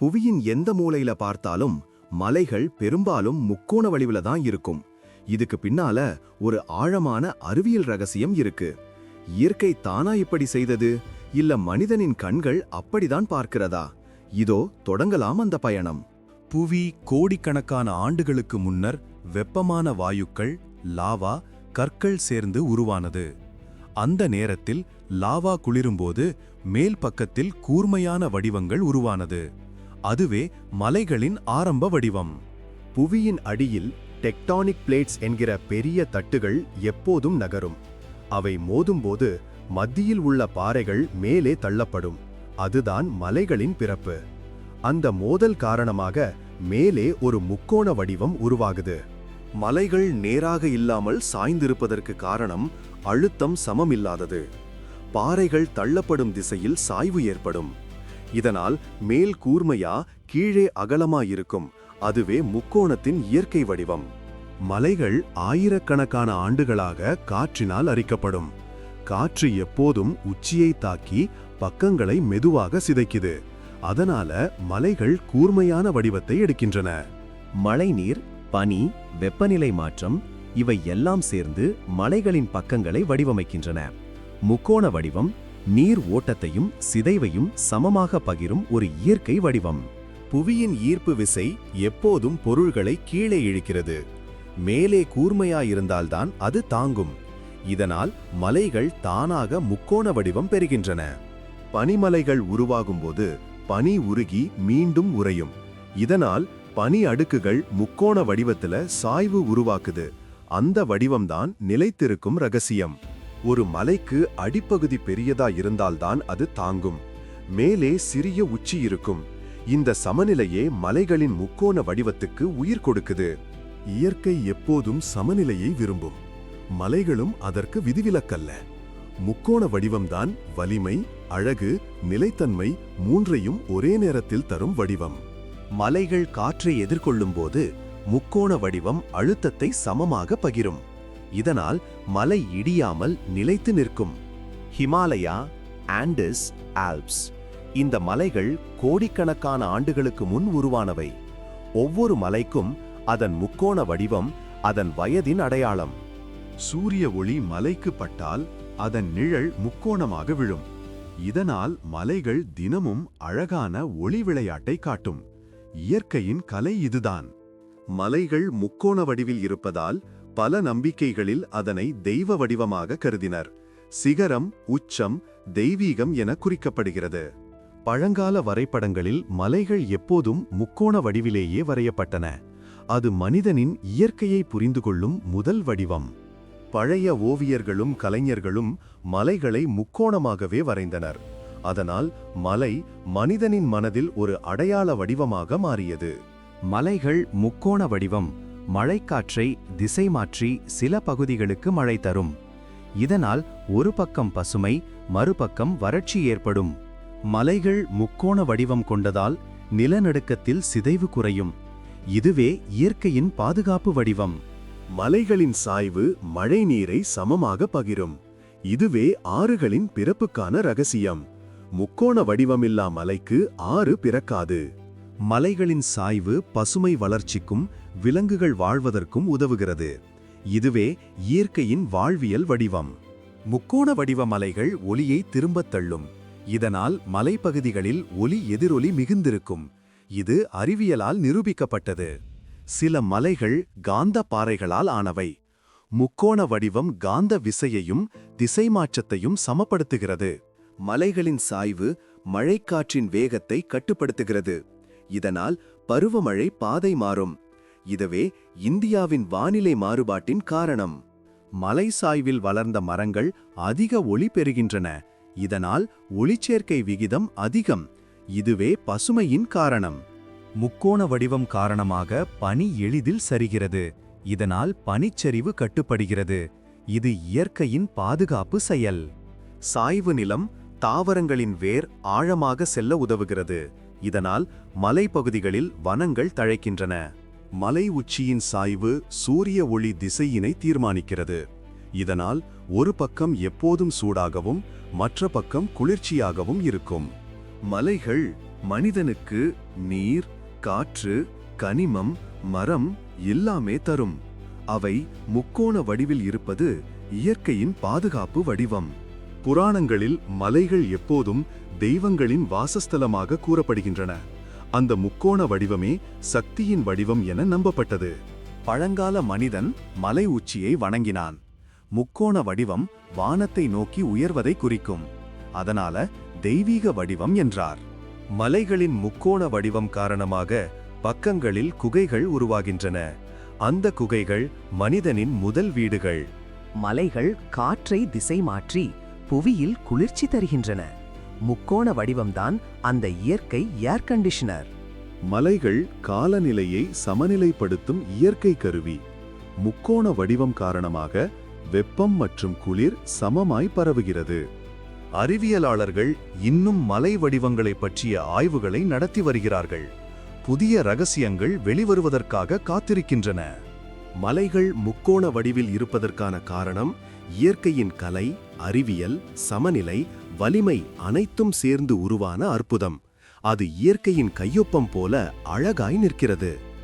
புவியின் எந்த மூலையில பார்த்தாலும் மலைகள் பெரும்பாலும் முக்கோண வடிவில தான் இருக்கும். இதுக்கு பின்னால ஒரு ஆழமான அறிவியல் ரகசியம் இருக்கு. இயற்கை தானா இப்படி செய்தது? இல்ல மனிதனின் கண்கள் அப்படிதான் பார்க்கிறதா? இதோ தொடங்கலாம் அந்த பயணம். புவி கோடிக்கணக்கான ஆண்டுகளுக்கு முன்னர் வெப்பமான வாயுக்கள் லாவா கற்கள் சேர்ந்து உருவானது. அந்த நேரத்தில் லாவா குளிரும்போது மேல் பக்கத்தில் கூர்மையான வடிவங்கள் உருவானது. அதுவே மலைகளின் ஆரம்ப வடிவம். புவியின் அடியில் டெக்டானிக் பிளேட்ஸ் என்கிற பெரிய தட்டுகள் எப்போதும் நகரும். அவை மோதும்போது மத்தியில் உள்ள பாறைகள் மேலே தள்ளப்படும். அதுதான் மலைகளின் பிறப்பு. அந்த மோதல் காரணமாக மேலே ஒரு முக்கோண வடிவம் உருவாகுது. மலைகள் நேராக இல்லாமல் சாய்ந்திருப்பதற்கு காரணம் அழுத்தம் சமமில்லாதது. பாறைகள் தள்ளப்படும் திசையில் சாய்வு ஏற்படும். இதனால் மேல் கூர்மையா கீழே அகலமா இருக்கும் அதுவே முக்கோணத்தின் இயற்கை வடிவம். மலைகள் ஆயிரக்கணக்கான ஆண்டுகளாக காற்றினால் அரிக்கப்படும். காற்று எப்போதும் உச்சியை தாக்கி பக்கங்களை மெதுவாக சிதைக்குது. அதனால மலைகள் கூர்மையான வடிவத்தை எடுக்கின்றன. மழைநீர் பனி வெப்பநிலை மாற்றம் இவை எல்லாம் சேர்ந்து மலைகளின் பக்கங்களை வடிவமைக்கின்றன. முக்கோண வடிவம் நீர் ஓட்டத்தையும் சிதைவையும் சமமாக பகிரும் ஒரு இயற்கை வடிவம். புவியின் ஈர்ப்பு விசை எப்போதும் பொருள்களை கீழே இழுக்கிறது. மேலே கூர்மையாயிருந்தால்தான் அது தாங்கும். இதனால் மலைகள் தானாக முக்கோண வடிவம் பெறுகின்றன. பனிமலைகள் உருவாகும்போது பனி உருகி மீண்டும் உறையும். இதனால் பனி அடுக்குகள் முக்கோண வடிவத்துல சாய்வு உருவாக்குது. அந்த வடிவம்தான் நிலைத்திருக்கும் ரகசியம். ஒரு மலைக்கு அடிப்பகுதி பெரியதா இருந்தால்தான் அது தாங்கும். மேலே சிறிய உச்சி இருக்கும். இந்த சமநிலையே மலைகளின் முக்கோண வடிவத்துக்கு உயிர் கொடுக்குது. இயற்கை எப்போதும் சமநிலையை விரும்பும். மலைகளும் அதற்கு விதிவிலக்கல்ல. முக்கோண வடிவம்தான் வலிமை அழகு நிலைத்தன்மை மூன்றையும் ஒரே நேரத்தில் தரும் வடிவம். மலைகள் காற்றை எதிர்கொள்ளும்போது முக்கோண வடிவம் அழுத்தத்தை சமமாக பகிரும். இதனால் மலை இடியாமல் நிலைத்து நிற்கும். Himalaya Andes Alps. இந்த மலைகள் கோடிக்கணக்கான ஆண்டுகளுக்கு முன் உருவானவை. ஒவ்வொரு மலைக்கும் அதன் முக்கோண வடிவம் அதன் வயதின் அடையாளம். சூரிய ஒளி மலைக்கு பட்டால் அதன் நிழல் முக்கோணமாக விழும். இதனால் மலைகள் தினமும் அழகான ஒளி விளையாட்டை காட்டும். இயற்கையின் கலை இதுதான். மலைகள் முக்கோண வடிவில் இருப்பதால் பல நம்பிக்கைகளில் அதனை தெய்வ வடிவமாக கருதினர். சிகரம் உச்சம் தெய்வீகம் என குறிக்கப்படுகிறது. பழங்கால வரைபடங்களில் மலைகள் எப்போதும் முக்கோண வடிவிலேயே வரையப்பட்டன. அது மனிதனின் இயற்கையை புரிந்து கொள்ளும் முதல் வடிவம். பழைய ஓவியர்களும் கலைஞர்களும் மலைகளை முக்கோணமாகவே வரைந்தனர். அதனால் மலை மனிதனின் மனதில் ஒரு அடையாள வடிவமாக மாறியது. மலைகள் முக்கோண வடிவம். மழைக்காற்றை திசை மாற்றி சில பகுதிகளுக்கு மழை தரும். இதனால் ஒரு பக்கம் பசுமை மறுபக்கம் வறட்சி ஏற்படும். மலைகள் முக்கோண வடிவம் கொண்டதால் நிலநடுக்கத்தில் சிதைவு குறையும். இதுவே இயற்கையின் பாதுகாப்பு வடிவம். மலைகளின் சாய்வு மழை நீரை சமமாக பகிரும். இதுவே ஆறுகளின் பிறப்புக்கான ரகசியம். முக்கோண வடிவமில்லா மலைக்கு ஆறு பிறக்காது. மலைகளின் சாய்வு பசுமை வளர்ச்சிக்கும் விலங்குகள் வாழ்வதற்கும் உதவுகிறது. இதுவே இயற்கையின் வாழ்வியல் வடிவம். முக்கோண வடிவ மலைகள் ஒலியை திரும்பத் தள்ளும். இதனால் மலைப்பகுதிகளில் ஒலி எதிரொலி மிகுந்திருக்கும். இது அறிவியலால் நிரூபிக்கப்பட்டது. சில மலைகள் காந்த பாறைகளால் ஆனவை. முக்கோண வடிவம் காந்த விசையையும் திசை மாற்றத்தையும் சமப்படுத்துகிறது. மலைகளின் சாய்வு மழைக்காற்றின் வேகத்தை கட்டுப்படுத்துகிறது. இதனால் பருவமழை பாதை மாறும். இதுவே இந்தியாவின் வானிலை மாறுபாட்டின் காரணம். மலை சாய்வில் வளர்ந்த மரங்கள் அதிக ஒளி பெறுகின்றன. இதனால் ஒளிச்சேர்க்கை விகிதம் அதிகம். இதுவே பசுமையின் காரணம். முக்கோண வடிவம் காரணமாக பனி எளிதில் சரிகிறது. இதனால் பனிச்சரிவு கட்டுப்படுகிறது. இது இயற்கையின் பாதுகாப்பு செயல். சாய்வு நிலம் தாவரங்களின் வேர் ஆழமாக செல்ல உதவுகிறது. இதனால் மலைப்பகுதிகளில் வனங்கள் தழைக்கின்றன. மலை உச்சியின் சாய்வு சூரிய ஒளி திசையினை தீர்மானிக்கிறது. இதனால் ஒரு பக்கம் எப்போதும் சூடாகவும் மற்ற பக்கம் குளிர்ச்சியாகவும் இருக்கும். மலைகள் மனிதனுக்கு நீர் காற்று கனிமம் மரம் எல்லாமே தரும். அவை முக்கோண வடிவில் இருப்பது இயற்கையின் பாதுகாப்பு வடிவம். புராணங்களில் மலைகள் எப்போதும் தெய்வங்களின் வாசஸ்தலமாக கூறப்படுகின்றன. அந்த முக்கோண வடிவமே சக்தியின் வடிவம் என நம்பப்பட்டது. பழங்கால மனிதன் மலை உச்சியை வணங்கினான். முக்கோண வடிவம் வானத்தை நோக்கி உயர்வதை குறிக்கும். அதனால தெய்வீக வடிவம் என்றார். மலைகளின் முக்கோண வடிவம் காரணமாக பக்கங்களில் குகைகள் உருவாகின்றன. அந்த குகைகள் மனிதனின் முதல் வீடுகள். மலைகள் காற்றை திசை மாற்றி புவியில் குளிர்ச்சி தருகின்றன. முக்கோண வடிவம்தான் அந்த இயற்கை ஏர் கண்டிஷனர் மலைகள் காலநிலையை சமநிலைப்படுத்தும் இயற்கை கருவி. முக்கோண வடிவம் காரணமாக வெப்பம் மற்றும் குளிர் சமமாய் பரவுகிறது. அறிவியலாளர்கள் இன்னும் மலை வடிவங்களைப் பற்றிய ஆய்வுகளை நடத்தி வருகிறார்கள். புதிய ரகசியங்கள் வெளிவருவதற்காக காத்திருக்கின்றன. மலைகள் முக்கோண வடிவில் இருப்பதற்கான காரணம் இயற்கையின் கலை அறிவியல் சமநிலை வலிமை அனைத்தும் சேர்ந்து உருவான அற்புதம். அது இயற்கையின் கையொப்பம் போல அழகாய் நிற்கிறது.